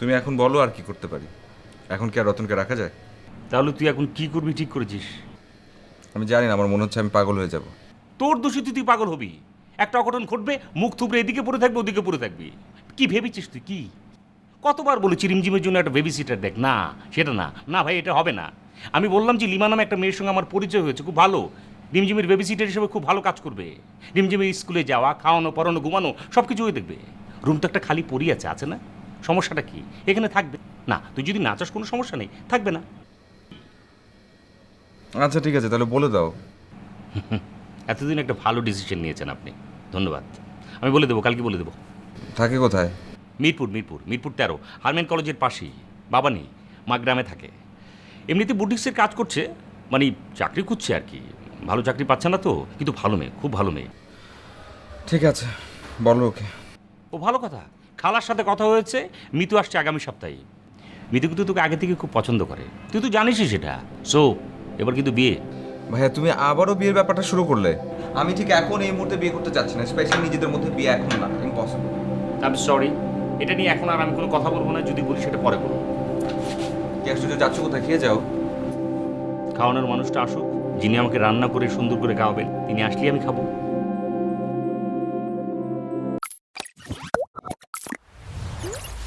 তুমি এখন বলো আর কি করতে পারি। এখন কি আর রতনকে রাখা যায়? তাহলে তুই এখন কি করবি ঠিক করেছিস? আমি জানি না আমার মনে হচ্ছে আমি পাগল হয়ে যাব। তোর দোষে তুই পাগল হবি। একটা অঘটন ঘটবে মুখ থুবড়ে এদিকে পড়ে থাকবে ওদিকে পড়ে থাকবি। কি ভেবেছিস তুই কি? কতবার বলেছি রিমঝিমের জন্য একটা বেবি সিটার দেখ। না সেটা না। না ভাই এটা হবে না। আমি বললাম যে লিমা নামে একটা মেয়ের সঙ্গে আমার পরিচয় হয়েছে খুব ভালো। রিমঝিমের বেবি সিটার হিসেবে খুব ভালো কাজ করবে। রিমঝিমের স্কুলে যাওয়া খাওয়ানো পড়ানো ঘুমানো সব কিছু হয়ে দেখবে। রুম তো একটা খালি পড়ি আছে আছে না? সমস্যাটা কি? এখানে থাকবে? না তুই যদি না চাস কোনো সমস্যা নেই থাকবে না। আচ্ছা ঠিক আছে তাহলে বলে দাও। এতদিন একটা ভালো ডিসিশন নিয়েছেন আপনি। ধন্যবাদ। আমি বলে দেবো কালকে বলে দেবো। থাকে কোথায়? মিরপুর মিরপুর মিরপুর তেরো হারমেন কলেজের পাশেই বাবা নেই মা গ্রামে থাকে। এমনিতে বুটিক্সের কাজ করছে মানে চাকরি খুঁজছে আর কি। ভালো চাকরি পাচ্ছে না তো কিন্তু ভালো মেয়ে খুব ভালো মেয়ে। ঠিক আছে বলো ওকে। ও ভালো কথা? খালার সাথে কথা হয়েছে মিতু আসছে আগামী সপ্তাহে। মিতু কিন্তু তোকে আগে থেকে খুব পছন্দ করে। তুই তো জানিসই সেটা। সো এবার কিন্তু বিয়ে। ভাইয়া তুমি আবারও বিয়ের ব্যাপারটা শুরু করলে। আমি ঠিক এখন এই মুহূর্তে বিয়ে করতে চাচ্ছি না স্পেশালি নিজেদের মধ্যে বিয়ে এখন না ইম্পসিবল আই সরি এটা নিয়ে এখন আর আমি কোনো কথা বলব না যদি বলি সেটা পরে বলব। কি আশ্চর্য যাচ্ছ কোথায় খেয়ে যাও। খাওয়ানোর মানুষটা আসুক যিনি আমাকে রান্না করে সুন্দর করে খাওয়াবেন তিনি আসলেই আমি খাব।